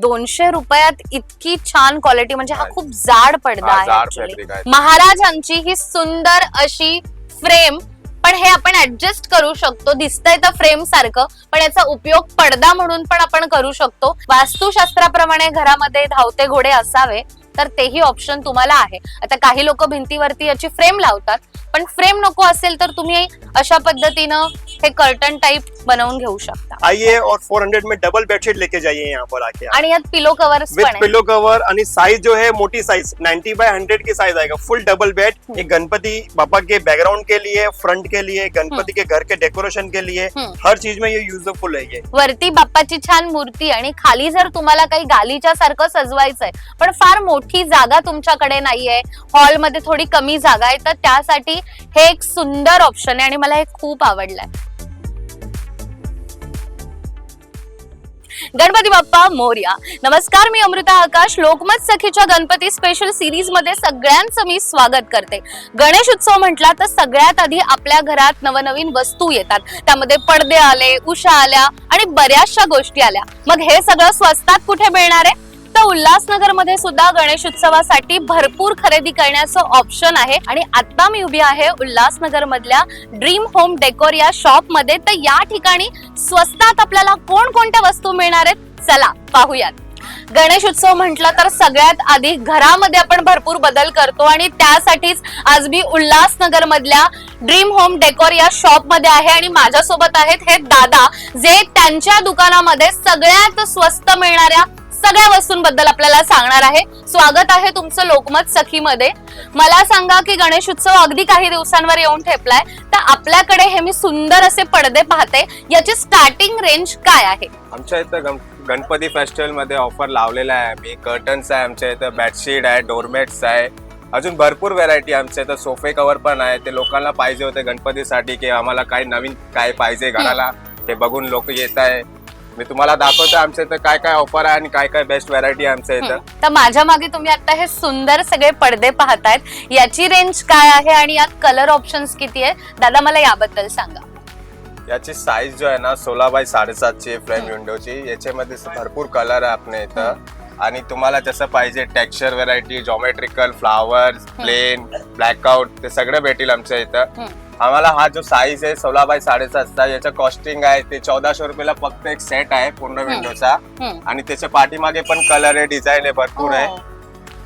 दोनशे रुपयात इतकी छान क्वालिटी म्हणजे हा. खूप जाड पडदा हा, जाड fabric आहे. महाराजांची ही सुंदर अशी फ्रेम पण हे आपण ऍडजस्ट करू शकतो दिसतंय तर फ्रेम सारखं पण याचा उपयोग पडदा म्हणून पण आपण करू शकतो वास्तुशास्त्राप्रमाणे घरामध्ये धावते घोडे असावे तर तेही ऑप्शन तुम्हाला आहे. आता काही लोक भिंतीवरती याची फ्रेम लावतात पण फ्रेम नको असेल तर तुम्ही अशा पद्धतीनं हे कर्टन टाईप बनवून घेऊ शकता. आइए और 400 में डबल बेडशीट लेके जाइए यहाँ पर आके। आणि यात pillow covers with pillow cover आणि साइज जो है मोटी साइज 90 बाय 100 की साइज आएगा फुल डबल बेड ये गणपति बाबा के बैकग्राउंड के लिए फ्रंट के लिए गणपति के घर के डेकोरेशन के लिए. हर चीज में ये यूजफुल है ये। वरती बाप्पाची छान मूर्ती आणि खाली जर तुम्हाला काही गालीच्या सारखं सजवायचंय पण फार मोठी जागा तुमच्याकडे नाहीये. हॉलमध्ये थोडी कमी जागा आहे. तर त्यासाठी हे एक सुंदर ऑप्शन आहे आणि मला हे खूप आवडलंय. गणपती बाप्पा मोर्या. नमस्कार मी अमृता आकाश. लोकमत सखीच्या गणपती स्पेशल सिरीजमध्ये सगळ्यांचं मी स्वागत करते. गणेश उत्सव म्हटला तर सगळ्यात आधी आपल्या घरात नवनवीन वस्तू येतात. त्यामध्ये पडदे आले उषा आल्या आणि बऱ्याचशा गोष्टी आल्या. मग हे सगळं स्वस्तात कुठे मिळणार आहे? तर उल्हासनगरमध्ये सुद्धा गणेश उत्सवासाठी भरपूर खरेदी करण्याचं ऑप्शन आहे. आणि आता मी उभी आहे उल्हासनगर मधल्या ड्रीम होम डेकोर या शॉपमध्ये तर या ठिकाणी स्वस्तात आपल्याला कोणकोणत्या वस्तू मिळणार आहेत? चला पाहूयात. गणेश उत्सव म्हटलं तर सगळ्यात आधी घरामध्ये आपण भरपूर बदल करतो आणि त्यासाठीच आज मी उल्हासनगर मधल्या ड्रीम होम डेकोर या शॉपमध्ये आहे आणि माझ्यासोबत आहेत हे दादा जे त्यांच्या दुकानामध्ये सगळ्यात स्वस्त मिळणाऱ्या सगळ्या वस्तूंबद्दल आपल्याला सांगणार आहे. स्वागत आहे तुमचं लोकमत सखीमध्ये. मला सांगा की गणेश उत्सव अगदी काही दिवसांवर येऊन ठेपलाय तर आपल्याकडे हे मी सुंदर असे पडदे पाहते. याची स्टार्टिंग रेंज काय आहे? आमच्या इथं गण- गणपती फेस्टिवलमध्ये ऑफर लावलेला आहे आम्ही. कर्टन्स आहे आमच्या इथं बेडशीट आहे डोरमेट्स आहे. अजून भरपूर व्हरायटी आमच्या इथं. सोफे कव्हर पण आहे. ते लोकांना पाहिजे होते गणपतीसाठी की आम्हाला काय नवीन काय पाहिजे घराला. ते बघून लोक येत आहे. मी तुम्हाला दाखवतो आमच्या इथं काय काय ऑफर आहे आणि काय काय बेस्ट व्हरायटी आहे आमच्या इथं. तर माझ्या मागे तुम्ही आता हे सुंदर सगळे पडदे पाहतायत. याची रेंज काय आहे आणि यात कलर ऑप्शन्स किती आहे दादा मला याबद्दल सांगा. याची साईज जो आहे ना सोळा बाय साडेसातची फ्रेम विंडोची याच्यामध्ये भरपूर कलर आहे आपल्या इथं. आणि तुम्हाला जसं पाहिजे texture variety geometrical flowers plain blackout ते सगळं भेटेल आमच्या इथं. आम्हाला हा जो साईज आहे सोळा बाय साडेसातचा याचं कॉस्टिंग आहे ते चौदाशे रुपयाला फक्त एक सेट आहे पूर्ण विंडोचा. आणि त्याच्या पाठीमागे पण कलर आहे डिझाईन आहे भरपूर आहे. हो.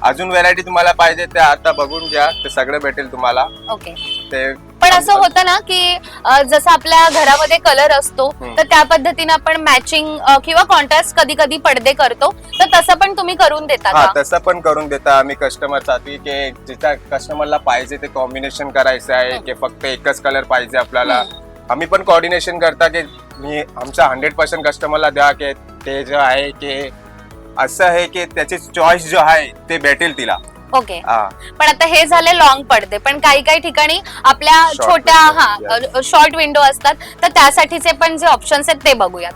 अजून व्हरायटी तुम्हाला पाहिजे ते आता बघून घ्या ते सगळं भेटेल तुम्हाला. ओके ते पण असं होतं ना की अ, जसं आपल्या घरामध्ये कलर असतो. तर त्या पद्धतीने आपण मॅचिंग किंवा कॉन्ट्रास्ट कधी कधी पडदे करतो. तर तसं पण तुम्ही करून देता हा का? तसं पण करून देता. आम्ही कस्टमरसाठी की जिथं कस्टमरला पाहिजे ते कॉम्बिनेशन करायचं आहे की फक्त एकच कलर पाहिजे आपल्याला. आम्ही पण कोऑर्डिनेशन करता की मी आमच्या हंड्रेड पर्सेंट कस्टमरला द्या की ते जो आहे की असं आहे की त्याची चॉईस जो आहे ते भेटेल तिला. ओके हा. पण आता हे झाले लॉंग पडदे. पण काही काही ठिकाणी आपल्या Short छोट्या window, हा शॉर्ट विंडो असतात. तर त्यासाठीचे पण जे ऑप्शन्स आहेत ते बघूयात.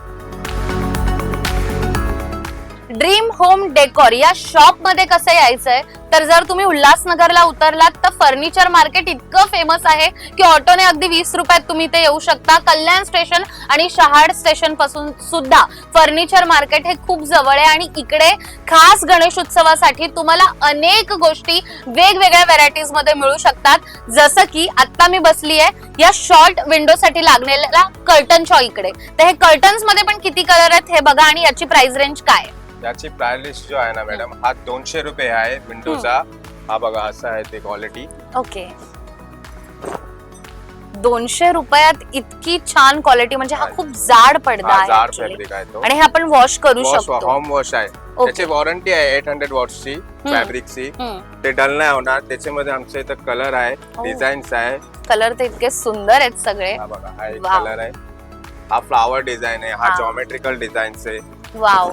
ड्रीम होम डेकोर या शॉपमध्ये कसं यायचंय? तर जर तुम्ही उल्हासनगरला उतरलात तर फर्निचर मार्केट इतकं फेमस आहे की ऑटोने अगदी वीस रुपयात तुम्ही ते येऊ शकता. कल्याण स्टेशन आणि शहाड स्टेशनपासून सुद्धा फर्निचर मार्केट हे खूप जवळ आहे. आणि इकडे खास गणेश उत्सवासाठी तुम्हाला अनेक गोष्टी वेगवेगळ्या व्हरायटीजमध्ये मिळू शकतात. जसं की आता मी बसली आहे या शॉर्ट विंडो साठी लागलेल्या शॉ इकडे. तर हे कर्टन्समध्ये पण किती कलर आहेत हे बघा आणि याची प्राइस रेंज काय आहे याची प्राइस लिस्ट जो आहे ना मॅडम हा दोनशे रुपये आहे विंडोचा हा. बघा असं आहे ते क्वालिटी ओके दोनशे रुपयात इतकी छान क्वालिटी म्हणजे हा हा. खूप जाड पडदा हा आहे जाड actually. फॅब्रिक आहे तो. आणि हे आपण वॉश करू वॉश शकतो. होम वॉश आहे. त्याची वॉरंटी आहे एट हंड्रेड वॉट्सची फॅब्रिकची ते डल नाही होणार. त्याच्यामध्ये आमच्या इथं कलर आहे हो. डिझाईन्स आहे. कलर तर इतके सुंदर आहेत सगळे. हा बघा हा एक Wow. कलर आहे. हा फ्लावर डिझाईन आहे हा Wow. जॉमेट्रिकल डिझाईन्स आहे. वाव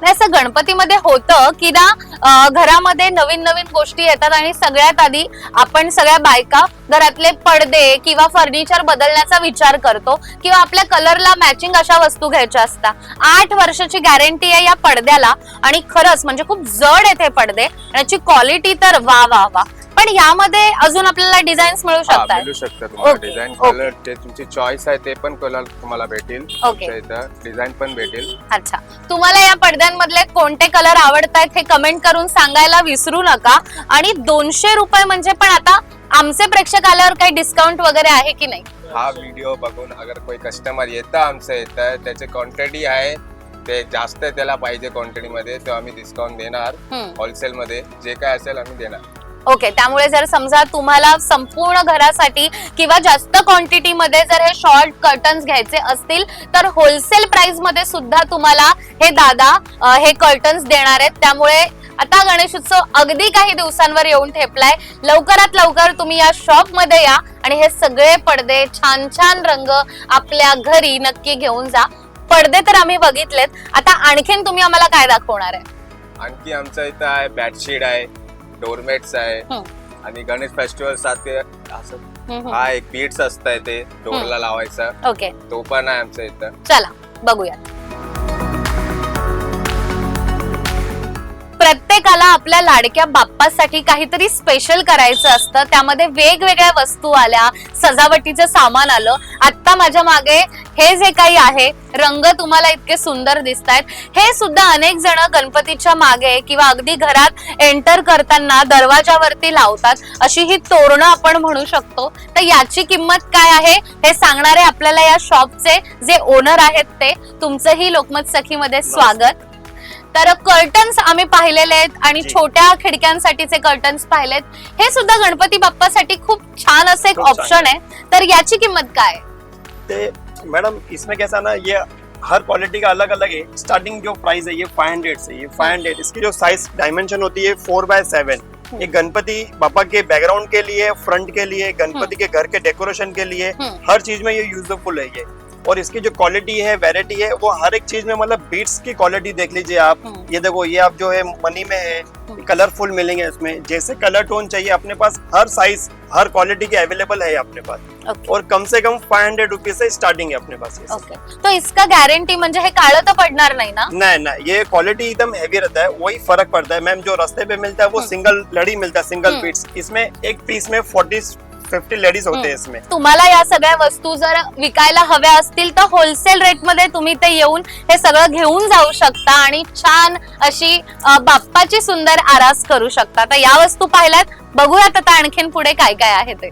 नाही असं गणपतीमध्ये होतं की ना घरामध्ये नवीन नवीन गोष्टी येतात आणि सगळ्यात आधी आपण सगळ्या बायका घरातले पडदे किंवा फर्निचर बदलण्याचा विचार करतो किंवा आपल्या कलरला मॅचिंग अशा वस्तू घ्यायच्या असतात. आठ वर्षाची गॅरंटी आहे या पडद्याला आणि खरंच म्हणजे खूप जड येते पडदे. याची क्वालिटी तर वा वा वा. पण यामध्ये अजून आपल्याला डिझाईन्स मिळू हा शकतात. मिळू शकतं तुम्हाला Okay, डिझाईन okay. कलर ते तुमची चॉईस आहे ते पण कलर तुम्हाला भेटेल. Okay. आमच्या इथं डिझाईन पण भेटेल. अच्छा. तुम्हाला या पडद्यांमधले कोणते कलर आवडतायत हे कमेंट करून सांगायला विसरू नका. आणि दोनशे रुपये म्हणजे पण आता आमचे प्रेक्षक आल्यावर काही डिस्काउंट वगैरे आहे की नाही? हा व्हिडिओ बघून अगर कोई कस्टमर येतं आमच्या इथं त्याची क्वांटिटी आहे ते जास्त त्याला पाहिजे क्वांटिटी मध्ये तो आम्ही डिस्काउंट देणार हम्म. होलसेल मध्ये. जे काय असेल आम्ही देणार. ओके त्यामुळे जर समजा तुम्हाला संपूर्ण घरासाठी किंवा जास्त क्वांटिटी मध्ये जर हे शॉर्ट कर्टन्स घ्यायचे असतील तर होलसेल प्राइसमध्ये सुद्धा तुम्हाला हे दादा हे कर्टन्स देणार आहेत. त्यामुळे आता गणेश उत्सव अगदी काही दिवसांवर येऊन ठेपलाय. लवकरात लवकर तुम्ही या शॉपमध्ये या आणि हे सगळे पडदे छान छान रंग आपल्या घरी नक्की घेऊन जा. पडदे तर आम्ही बघितलेत. आता आणखीन तुम्ही आम्हाला काय दाखवणार आहे? आणखी आमच्या इथं आहे बॅडशीट आहे. डोरमेट्स आहे. हम्म. आणि गणेश फेस्टिवलसाठी असं हम्म, हा. एक बीट्स असतंय ते डोरला लावायचा. ओके. तो पण आहे आमच्या इथं. चला बघूया प्रत्येकाला आपल्या लाडक्या बाप्पासाठी काहीतरी स्पेशल करायचं असतं. त्यामध्ये वेगवेगळ्या वस्तू आल्या सजावटीचं सामान आलं. आता माझ्या मागे हे जे काही आहे रंग तुम्हाला इतके सुंदर दिसत आहेत हे सुद्धा अनेक जण गणपतीच्या मागे किंवा अगदी घरात एंटर करताना दरवाजावरती लावतात. अशी ही तोरणं आपण म्हणू शकतो. तर याची किंमत काय आहे हे सांगणारे आपल्याला या शॉपचे जे ओनर आहेत ते. तुमचंही लोकमत सखीमध्ये स्वागत. तर कर्टन्स आम्ही पाहिलेले आहेत आणि. छोट्या खिडक्यांसाठीचे कर्टन्स पाहिलेत. हे सुद्धा गणपती बाप्पासाठी खूप छान असं एक ऑप्शन आहे. तर याची किंमत काय? ते मैडम इसमें कैसा ना ये हर क्वालिटी का अलग अलग है. स्टार्टिंग जो प्राइस है ये 500 से ये 500 इसकी जो साइज डायमेंशन होती है फोर बाय सेवन ये गणपति बापा के बैकग्राउंड के लिए फ्रंट के लिए गणपति के घर के डेकोरेशन के लिए. हर चीज में ये यूजफुल है ये. और इसकी जो क्वालिटी है वेराइटी है वो हर एक चीज़ में मतलब बीट्स की क्वालिटी देख लीजिए आप। हम्म. ये देखो ये आप जो है मनी में है कलरफुल मिलेंगे इसमें। जैसे कलर टोन चाहिए अपने पास हर साइज़ हर क्वालिटी के अवेलेबल है अपने पास। ओके और कम से कम फाइव हंड्रेड रुपीज़ से स्टार्टिंग है अपने पास सब। तो इसका गारंटी म्हणजे हे काळं तर पडणार नाही ना? नहीं नहीं. ये क्वालिटी एकदम हैवी रहता है वही फ़र्क पड़ता है. मैम जो रास्ते पे मिलता है वो हम्म। सिंगल लड़ी मिलता है सिंगल हम्म। पीस इसमें एक पीस में फोर्टी फिफ्टी लेडीज होते हैं. इसमें. तुम्हाला या सगळ्या वस्तू जर विकायला हव्या असतील तर होलसेल रेटमध्ये तुम्ही ते येऊन हे सगळं घेऊन जाऊ शकता आणि छान अशी बाप्पाची सुंदर आरास करू शकता. तर या वस्तू पाहिल्यात. बघूयात आता आणखीन पुढे काय काय आहे ते.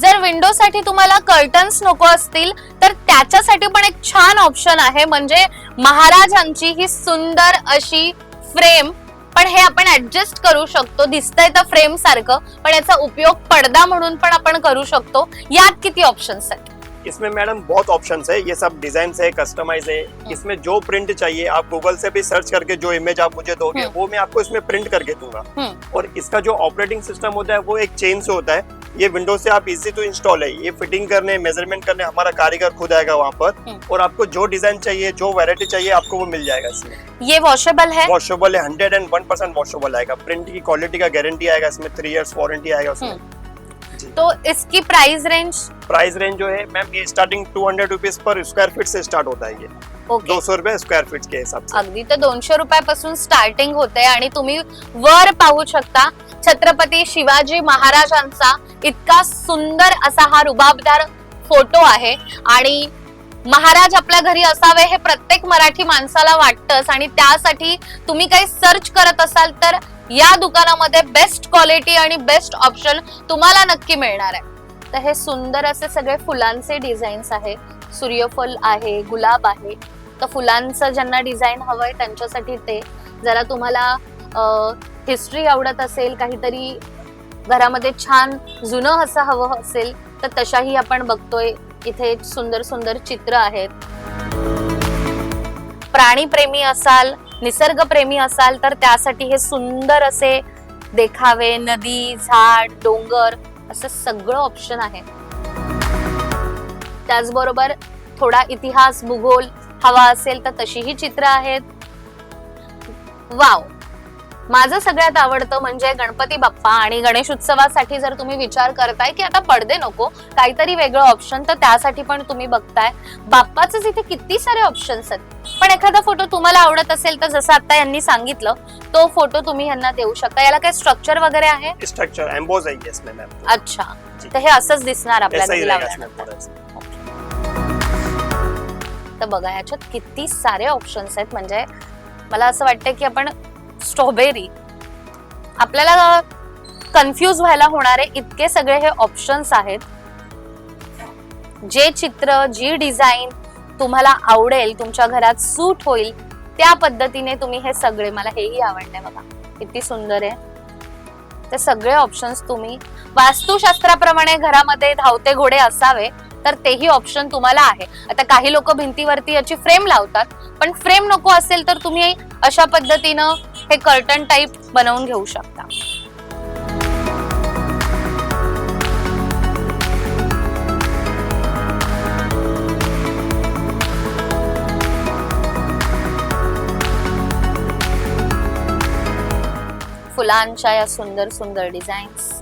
जर विंडो साठी तुम्हाला कर्टन्स नको असतील तर त्याच्यासाठी पण एक छान ऑप्शन आहे. म्हणजे महाराजांची ही सुंदर अशी फ्रेम पण हे आपण ऍडजस्ट करू शकतो. दिसतंय तर फ्रेम सारखं पण याचा उपयोग पडदा म्हणून पण आपण करू शकतो. यात किती ऑप्शन्स आहेत? इसमें मैडम बहुत ऑप्शन है. ये सब डिज़ाइन है कस्टमाइज है. इसमें जो प्रिंट चाहिए आप गूगल से भी सर्च करके जो इमेज आप मुझे दोगे हम्म. वो मैं आपको इसमें प्रिंट करके दूँगा। हम्म. और इसका जो ऑपरेटिंग सिस्टम होता है वो एक चेन से होता है। ये विंडो से आप इजी टू इंस्टॉल है। ये फिटिंग करने मेज़रमेंट करने हमारा कारीगर खुद आएगा वहाँ पर हम्म. और आपको जो डिज़ाइन चाहिए जो वेरायटी चाहिए आपको वो मिल जाएगा इसमें। ये वॉशेबल है? वॉशेबल है hundred and one percent washable आएगा। प्रिंट की क्वालिटी का गारंटी आएगा इसमें थ्री इयर्स वारंटी आएगा उसमें। तो इसकी प्राइस रेंज प्राइस रेंज जो है मैम ये starting two hundred rupees per square feet से स्टार्ट होता है ये। ओके दो सौ रुपए स्क्वायर फीट के हिसाब से. अगदी. तर दोनशे रुपयापासून स्टार्टिंग होते आणि तुम्ही वर पाहू शकता छत्रपती शिवाजी महाराजांचा इतका सुंदर असा हा रुबाबदार फोटो आहे. आणि महाराज आपल्या घरी असावे हे प्रत्येक मराठी माणसाला वाटतंच. आणि त्यासाठी तुम्ही काही सर्च करत असाल तर या दुकानामध्ये बेस्ट क्वालिटी आणि बेस्ट ऑप्शन तुम्हाला नक्की मिळणार आहे. तर हे सुंदर असे सगळे फुलांचे डिझाईन्स आहे सूर्यफूल आहे गुलाब आहे. तर फुलांचं ज्यांना डिझाईन हवंय त्यांच्यासाठी ते. जरा तुम्हाला हिस्ट्री आवडत असेल काहीतरी घरामध्ये छान जुनं असं हवं असेल तर तशाही आपण बघतोय. इथे सुंदर सुंदर चित्र आहेत. प्राणीप्रेमी असाल निसर्गप्रेमी असाल तर त्यासाठी हे सुंदर असे देखावे नदी झाड डोंगर असं सगळं ऑप्शन आहे. त्याचबरोबर थोडा इतिहास भूगोल हवा असेल तर तशीही चित्र आहेत. वाव. माझं सगळ्यात आवडतं म्हणजे गणपती बाप्पा आणि गणेश उत्सवासाठी जर तुम्ही विचार करताय की आता पडदे नको काहीतरी वेगळं ऑप्शन तर त्यासाठी पण तुम्ही बघताय. बाप्पाच इथे किती सारे ऑप्शन्स आहेत. पण एखादा फोटो तुम्हाला आवडत असेल तर जसं आता यांनी सांगितलं तो फोटो तुम्ही यांना देऊ शकता. याला काही स्ट्रक्चर वगैरे आहे? स्ट्रक्चर अच्छा. तर हे असंच दिसणार आपल्याला तर बघा ह्याच्यात किती सारे ऑप्शन्स आहेत. म्हणजे मला असं वाटतं की आपण स्ट्रॉबेरी आपल्याला कन्फ्यूज व्हायला होणारे इतके सगळे हे ऑप्शन्स आहेत. जे चित्र जी डिझाईन तुम्हाला आवडेल तुमच्या घरात सूट होईल त्या पद्धतीने तुम्ही हे सगळे मला हेही आवडले बघा. किती सुंदर आहे. ते सगळे ऑप्शन्स तुम्ही वास्तुशास्त्राप्रमाणे घरामध्ये धावते घोडे असावे. तर तेही ऑप्शन तुम्हाला आहे. आता काही लोक भिंतीवरती याची फ्रेम लावतात पण फ्रेम नको असेल तर तुम्ही अशा पद्धतीनं हे कर्टन टाईप बनवून घेऊ शकता. फुलांच्या या सुंदर सुंदर डिझाईन्स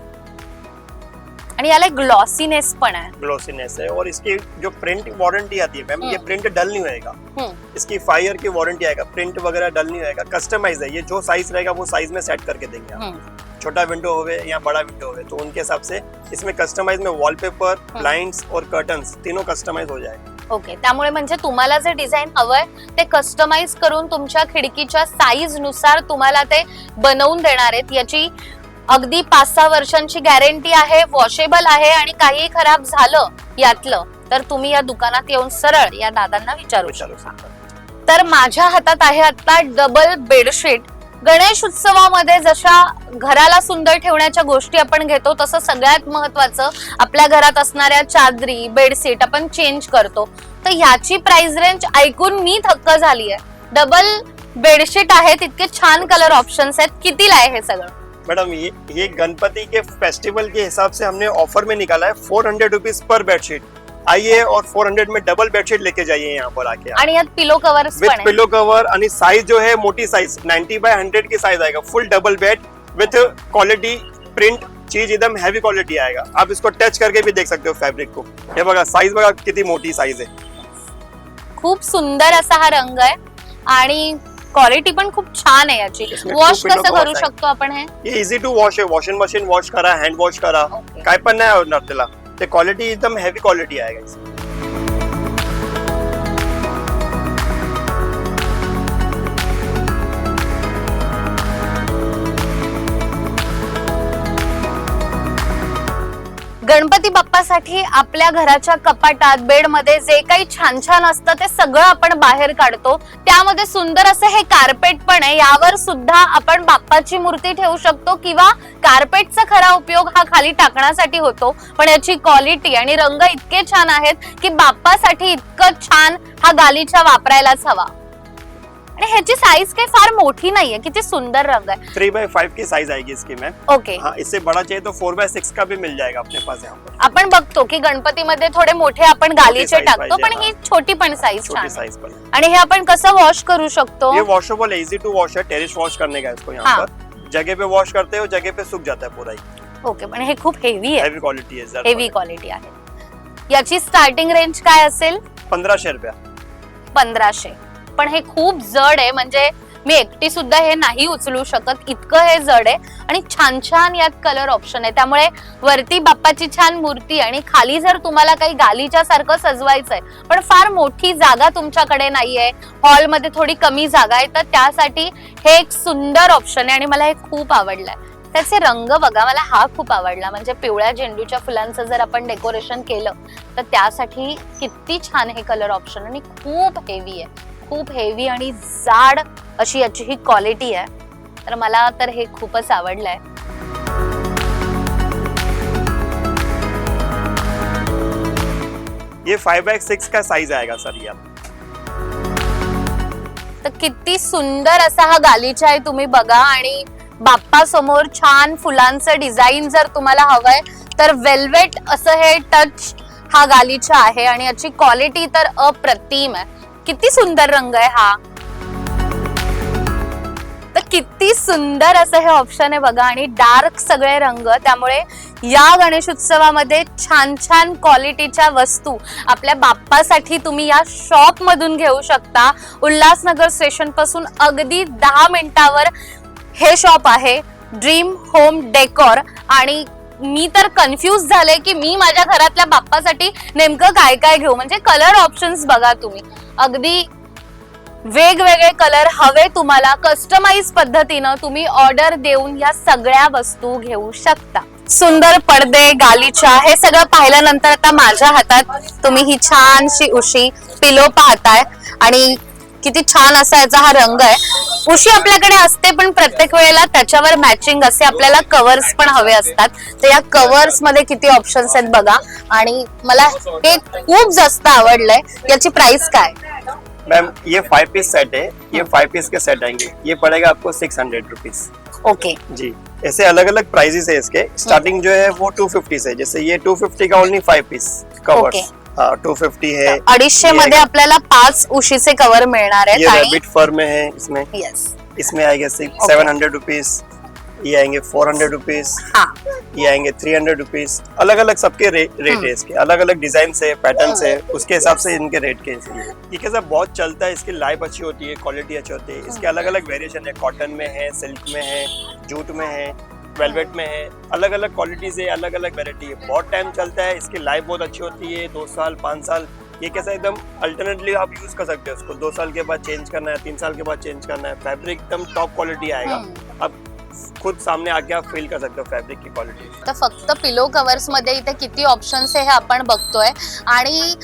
आणि याला ग्लॉसीनेस पण आहे. ग्लोसीनेस है और इसकी जो प्रिंट वारंटी आती है मैम ये। प्रिंट डल नहीं होएगा। हम्म, इसकी फाइव ईयर की वारंटी आएगा प्रिंट वगैरह डल नहीं होएगा। कस्टमाइज है ये जो साइज रहेगा वो साइज में सेट करके देंगे आप. छोटा विंडो होवे या बड़ा विंडो होवे तो उनके हिसाब से इसमें कस्टमाइज में वॉलपेपर ब्लाइंड्स और कर्टन्स तीनों कस्टमाइज हो जाएगा। ओके त्यामुळे म्हणजे तुम्हाला जे डिझाईन हवंय ते कस्टमाइज करून तुमच्या खिडकीच्या साईजनुसार तुम्हाला ते बनवून देणार आहेत याची अगदी पाच सहा वर्षांची गॅरंटी आहे वॉशेबल आहे आणि काही खराब झालं यातलं तर तुम्ही या दुकानात येऊन सरळ या दादांना विचारू शकता. तर माझ्या हातात आहे आता डबल बेडशीट गणेश उत्सवामध्ये जशा घराला सुंदर ठेवण्याच्या गोष्टी आपण घेतो तसं सगळ्यात महत्वाचं आपल्या घरात असणाऱ्या चादरी बेडशीट आपण चेंज करतो. तर ह्याची प्राइस रेंज ऐकून मी थक्क झाली आहे डबल बेडशीट आहेत इतके छान कलर ऑप्शन्स आहेत. कितीला आहे हे सगळं? मैडम ये ये गणपति के फेस्टिवल के हिसाब से हमने ऑफ़र में निकाला है four hundred rupees per bedsheet आइए और फोर हंड्रेड में डबल बेडशीट लेके जाइए यहाँ पर आके आणि यात pillow covers with pillow cover आणि साइज़ जो है मोटी साइज़ 90 बाय 100 की साइज़ आएगा full double bed with quality print चीज़ एकदम हैवी क्वालिटी आएगा। आप इसको टच करके भी देख सकते हो फैब्रिक को। हे बघा साइज़ बघा किती मोठी साइज़ आहे। खूप सुंदर असा हा रंग आहे. आणि क्वालिटी पण खूप छान आहे याची. वॉश कसं करू. शकतो आपण हे? इझी टू वॉश आहे. वॉशिंग मशीन वॉश करा हँड वॉश करा. काय पण नाही होणार त्याला ते क्वालिटी एकदम हेवी क्वालिटी आहे गणपती बाप्पासाठी आपल्या घराच्या कपाटात बेडमध्ये जे काही छान छान असतं ते सगळं आपण बाहेर काढतो. त्यामध्ये सुंदर असं हे कार्पेट पण आहे. यावर सुद्धा आपण बाप्पाची मूर्ती ठेवू शकतो किंवा कार्पेटचा खरा उपयोग हा खाली टाकण्यासाठी होतो. पण याची क्वालिटी आणि रंग इतके छान आहेत की बाप्पासाठी इतकं छान हा गालीचा वापरायलाच हवा. आणि ह्याची साईज काही फार मोठी नाहीये किती सुंदर रंग आहे. थ्री बाय फाइव की साइज आएगी इसकी मैम ओके हाँ इससे बड़ा चाहिए तो फोर बाय सिक्स का भी मिल जाएगा अपने पास यहाँ पर. आपण बघतो की गणपतीमध्ये थोडे मोठे आपण गालीचे size टाकतो पाहिजे, पण ही. छोटी पण साईज छान छोटी आहे. साइज पर आणि हे आपण कसं वॉश करू शकतो? ये वॉशेबल है इजी टू वॉश है टेरिस वॉश करने का है इसको यहाँ हाँ। पर? जगह पे वॉश करते हो जगह पे सूख जाता है पूरा ही. ओके पण हे खूप हेवी आहे. हेवी क्वालिटी है हेवी क्वालिटी आहे. याची स्टार्टिंग रेंज काय असेल? पंधराशे रुपया. पंधराशे. पण हे खूप जड आहे. म्हणजे मी एकटी सुद्धा हे नाही उचलू शकत. इतकं हे जड आहे. आणि छान छान यात कलर ऑप्शन आहे. त्यामुळे वरती बाप्पाची छान मूर्ती आणि खाली जर तुम्हाला काही गालीच्या सारखं आहे पण फार मोठी जागा तुमच्याकडे नाहीये. हॉलमध्ये थोडी कमी जागा आहे. तर त्यासाठी हे एक सुंदर ऑप्शन आहे आणि मला हे खूप आवडलंय. त्याचे रंग बघा मला हा खूप आवडला. म्हणजे पिवळ्या झेंडूच्या फुलांचं जर आपण डेकोरेशन केलं तर त्यासाठी किती छान हे कलर ऑप्शन आणि खूप हेवी आहे. खूप हेवी आणि जाड अशी याची ही क्वालिटी आहे. तर मला तर हे खूपच आवडलंय. ये फाइव बाय सिक्स का साइज आएगा सर ये तर किती सुंदर असा हा गालीचा आहे तुम्ही बघा. आणि बाप्पा समोर छान फुलांचं डिझाईन जर तुम्हाला हवंय तर वेल्वेट असं हे टच हा गालीचा आहे. आणि याची क्वालिटी तर अप्रतिम आहे. किती सुंदर रंग आहे हा. तर किती सुंदर असं हे ऑप्शन आहे बघा आणि डार्क सगळे रंग. त्यामुळे या गणेशोत्सवामध्ये छान छान क्वालिटीच्या वस्तू आपल्या बाप्पासाठी तुम्ही या शॉप मधून घेऊ शकता. उल्हासनगर स्टेशनपासून अगदी दहा मिनिटावर हे शॉप आहे. ड्रीम होम डेकोर आणि मी तर कन्फ्यूज झाले की मी माझ्या घरातल्या बाप्पासाठी नेमकं काय काय घेऊ? म्हणजे कलर ऑप्शन्स बघा तुम्ही. अगदी वेगवेगळे कलर हवे तुम्हाला कस्टमाइज पद्धतीनं तुम्ही ऑर्डर देऊन या सगळ्या वस्तू घेऊ शकता. सुंदर पडदे गालिचा हे सगळं पाहिल्यानंतर आता माझ्या हातात तुम्ही ही छानशी उशी पिलो पाहताय. आणि किती छान असा याचा हा रंग आहे. उशी आपल्याकडे असते पण प्रत्येक वेळेला त्याच्यावर मॅचिंग असे आपल्याला कव्हर्स पण हवे असतात. तर या कव्हर्समध्ये किती ऑप्शन्स आहेत बघा. आणि मला हे खूप जास्त आवडलंय. याची प्राइस काय? मैम ये फाइव पीस सेट है ये फाइव पीस के सेट आएंगे. ये पड़ेगा आपको सिक्स हंड्रेड रुपीज ओके जी. ऐसे अलग अलग प्राइजेस है इसके. स्टार्टिंग जो है वो टू फिफ्टी से जैसे ये टू फिफ्टी का only five piece covers two fifty है। अडीचशे मध्ये आपल्याला पाच उशीचे कव्हर मिळणार ये आहेत आणि रैबिट फर में है इसमें। येस इसमें आएगा Okay. सेवन हंड्रेड रुपीज़ ये आएँगे फोर हंड्रेड रुपीज़ हा. ये आएँगे थ्री हंड्रेड रुपीज़ अलग अलग सबके रे, रेट है इसके। अलग अलग डिज़ाइन है पैटर्न है उसके हिसाब से इनके रेट के हैं। ये कैसा बहुत चलता है इसकी लाइफ अच्छी होती है क्वालिटी अच्छी होती है। इसके अलग अलग वेरिएशन है कॉटन में है सिल्क में है जूट में है। वेलवेट में है अलग अलग क्वालिटीज है अलग अलग वेरायटी है। बहुत टाइम चलता है इसकी लाइफ बहुत अच्छी होती है दो साल पाँच साल ये कैसा एकदम अल्टरनेटली आप यूज़ कर सकते हो उसको। दो साल के बाद चेंज करना है तीन साल के बाद चेंज करना है फैब्रिक एकदम टॉप क्वालिटी आएगा। आप खुद सामने आके आप फील कर सकते हो फैब्रिक की क्वालिटी तर फक्त पिलो कव्हर्स मध्ये इथे किती ऑप्शन्स हे आपण बघतोय. आणि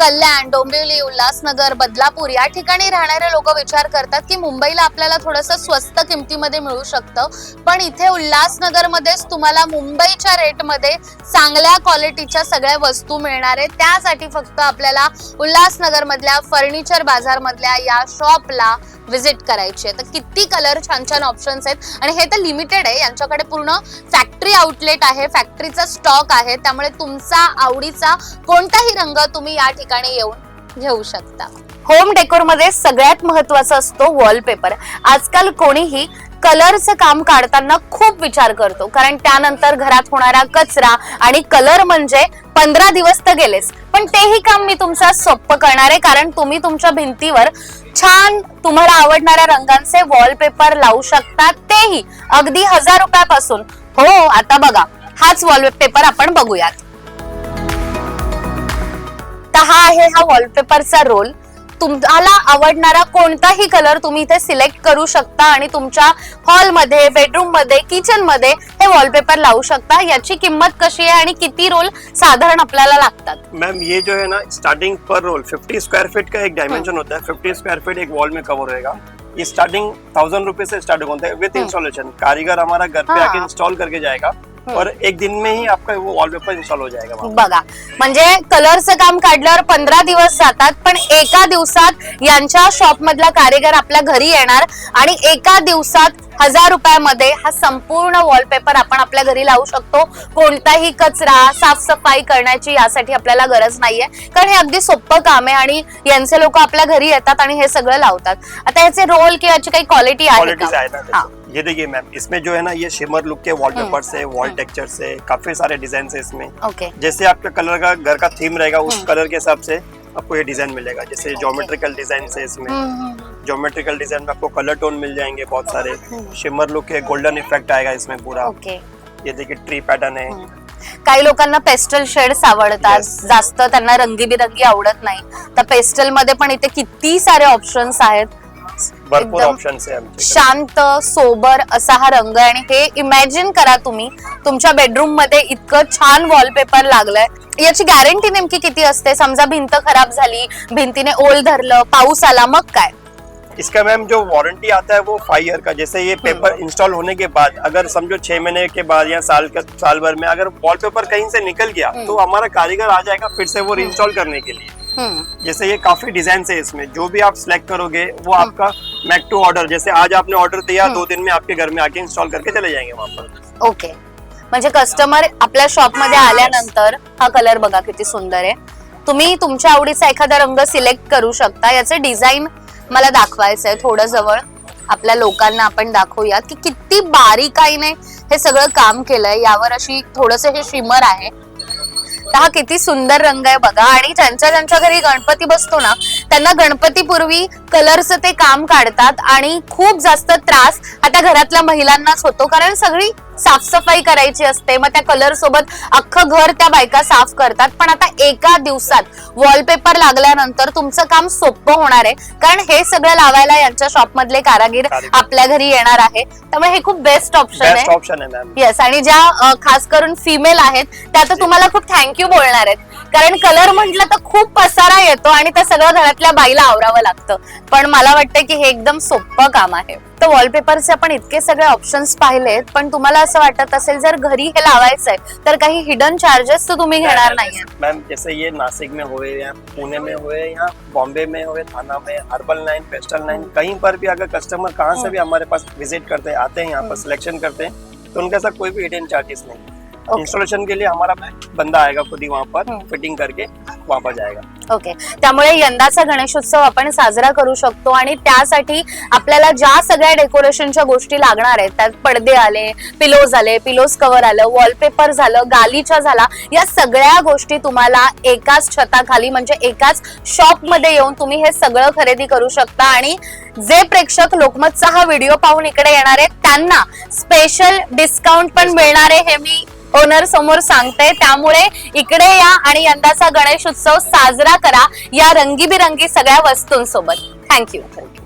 कल्याण डोंबिवली उल्हासनगर बदलापूर या ठिकाणी राहणारे लोक विचार करतात की मुंबईला आपल्याला थोडंसं स्वस्त किमतीमध्ये मिळू शकतं. पण इथे उल्हासनगर मध्येच तुम्हाला मुंबईच्या रेटमध्ये चांगल्या क्वालिटीच्या सगळ्या वस्तू मिळणार आहेत. त्यासाठी फक्त आपल्याला उल्हासनगर मधल्या फर्निचर बाजार मधल्या या शॉपला विजिट करायची आहे. तर किती कलर छान छान ऑप्शन्स आहेत. आणि हे तर लिमिटेड आहे. यांच्याकडे पूर्ण फॅक्टरी आउटलेट आहे. फॅक्टरीचा स्टॉक आहे. त्यामुळे तुमचा आवडीचा कोणताही रंग तुम्ही या ठिकाणी येऊन घेऊ शकता. होम डेकोरमध्ये सगळ्यात महत्त्वाचा असतो वॉलपेपर आजकाल कोणीही कलरचं काम काढताना खूप विचार करतो. कारण त्यानंतर घरात होणारा कचरा आणि कलर म्हणजे पंधरा दिवस तर गेलेच. पण तेही काम मी तुमचं सोपं करणार आहे. कारण तुम्ही तुमच्या भिंतीवर छान तुम्हाला आवडणाऱ्या रंगांचे वॉलपेपर लावू शकता. तेही अगदी हजार रुपयापासून. हो आता बघा. हाच वॉलपेपर आपण बघूयात. तर हा आहे हा वॉलपेपरचा रोल तुम्हाला आवडणारा कोणताही कलर तुम्ही इथे सिलेक्ट करू शकता आणि तुमच्या हॉलमध्ये बेडरूममध्ये किचनमध्ये हे वॉलपेपर लावू शकता. याची किंमत कशी आहे आणि किती रोल साधारण आपल्याला लागतात? मैम ये जो है ना स्टार्टिंग पर रोल 50 स्क्वायर फीट का एक डायमेंशन होता है. 50 स्क्वायर फीट एक वॉल में कवर होएगा. ये स्टार्टिंग थाउजेंड रुपीज से स्टार्ट होता है. विद इंस्टॉलेशन कारीगर हमारा घर पे। आके इंस्टॉल करके जाएगा. और एक दिन में ही आपका वो वॉलपेपर इंस्टॉल हो जाएगा बघा म्हणजे कलरचं काम काढल्यावर पंधरा दिवस जातात पण एका दिवसात यांच्या शॉप मधला कारीगर आपल्या घरी येणार आणि एका दिवसात हजार रुपयामध्ये हा संपूर्ण वॉलपेपर आपण आपल्या घरी लावू शकतो. कोणताही कचरा साफसफाई करण्याची यासाठी आपल्याला गरज नाहीये. कारण हे अगदी सोपं काम आहे आणि यांचे लोक आपल्या घरी येतात आणि हे सगळं लावतात. आता याचे रोल किंवा याची काही क्वालिटी आहे का। ये देखिए मैम इसमें जो है ना ये शिमर लुक के वॉलपेपर से वॉल टेक्सचर से काफी सारे डिजाइन है इसमें। ओके जैसे आपका कलर का घर का थीम रहेगा उस कलर के हिसाब से आपको ये डिजाइन मिलेगा। जैसे ज्योमेट्रिकल डिजाइन है इसमें। ज्योमेट्रिकल डिजाइन में आपको कलर टोन मिल जाएंगे बहुत सारे। शिमर लुक है गोल्डन इफेक्ट आएगा इसमें पूरा। ओके ये देखिए ट्री पैटर्न है। काही लोकांना पेस्टल शेड्स आवडतात. जास्त त्यांना रंगीबिरंगी आवडत नाही. तर पेस्टलमध्ये पण इथे किती सारे ऑप्शन्स आहेत. भरपूर एकदम ऑप्शन आमच्याकडे. शांत सोबर असा हा रंग आहे आणि हे इमॅजिन करा तुम्ही तुमच्या बेडरूममध्ये इतकं छान वॉलपेपर लागलंय. याची गॅरंटी नेमकी किती असते? समजा भिंत खराब झाली भिंतीने ओल धरलं पाऊस आला मग काय? इसका मैम जो वारंटी आता है वो फाइव ईयर का जैसे ये पेपर इंस्टॉल होने के बाद अगर समझो छह महीने के बाद या साल का साल भर में अगर वॉलपेपर कहीं से निकल गया तो हमारा कारीगर आ जाएगा फिर से वो इंस्टॉल करने के लिए। जैसे ये काफी डिजाइन है इसमें। जो भी आप सिलेक्ट करोगे वो आपका मैक टू ऑर्डर जैसे आज आपने ऑर्डर दिया दो दिन में आपके घर में आके इंस्टॉल करके चले जाएंगे वहाँ पर। ओके म्हणजे कस्टमर आपल्या शॉपमध्ये आल्यानंतर हा कलर बघा किती सुंदर आहे. तुम्ही तुमच्या आवडीचा एखादा रंग सिलेक्ट करू शकता. याचे डिझाईन मला दाखवायचं आहे थोडं जवळ. आपल्या लोकांना आपण दाखवूया की किती बारीकाईने हे सगळं काम केलंय. यावर अशी थोडस हे शिमर आहे. हा किती सुंदर रंग आहे बघा. आणि ज्यांच्या ज्यांच्या घरी गणपती बसतो ना त्यांना गणपतीपूर्वी कलरचं ते काम काढतात आणि खूप जास्त त्रास आता घरातल्या महिलांनाच होतो. कारण सगळी साफसफाई करायची असते मग त्या कलर सोबत अख्खं घर त्या बायका साफ करतात. पण आता एका दिवसात वॉलपेपर लागल्यानंतर तुमचं काम सोपं होणार आहे. कारण हे सगळं लावायला यांच्या शॉप मधले कारागीर. आपल्या घरी येणार आहे. त्यामुळे हे खूप बेस्ट ऑप्शन आहे. ऑप्शन आहे मॅम येस आणि ज्या खास करून फिमेल आहेत त्या तर तुम्हाला खूप थँक्यू बोलणार आहेत. कारण कलर म्हटलं तर खूप पसारा येतो आणि ते सगळं घरातल्या बाईला आवरावं लागतं. पण मला वाटतं की हे एकदम सोपं काम आहे. तर वॉलपेपरचे आपण इतके सगळे ऑप्शन्स पाहिलेत पण तुम्हाला असं वाटत असेल जर घरी हे लावायचंय तर काही हिडन चार्जेस तर तुम्ही घेणार नाहीये. मैम जैसे ये नासिक में हुए या पुणे में हुए या बॉम्बे में हुए थाना में अर्बन लाइन पेस्टल लाइन कहीं पर भी अगर कस्टमर कहाँ से भी हमारे पास विजिट करते हैं आते हैं यहाँ पर सिलेक्शन करते हैं तो उनके साथ कोई भी हिडन चार्जेस नहीं. इंस्टॉलेशन के लिए हमारा बंदा आएगा खुद ही वहाँ पर. फिटिंग करके वहाँ पर जाएगा। ओके. त्यामुळे यंदाचा गणेशोत्सव आपण साजरा करू शकतो आणि त्यासाठी आपल्याला ज्या सगळ्या डेकोरेशनच्या गोष्टी लागणार आहेत त्यात पडदे आले पिलोज आले पिलोज कव्हर आलं वॉलपेपर झालं गालीच्या झाला या सगळ्या गोष्टी तुम्हाला एकाच छताखाली म्हणजे एकाच शॉपमध्ये येऊन तुम्ही हे सगळं खरेदी करू शकता आणि जे प्रेक्षक लोकमतचा हा व्हिडिओ पाहून इकडे येणार आहेत त्यांना स्पेशल डिस्काउंट पण मिळणार आहे हे मी ओनर समोर सांगते त्यामुळे इकडे या आणि यंदाचा गणेश उत्सव साजरा करा या रंगीबिरंगी सगळ्या वस्तूंसोबत. Thank you thank you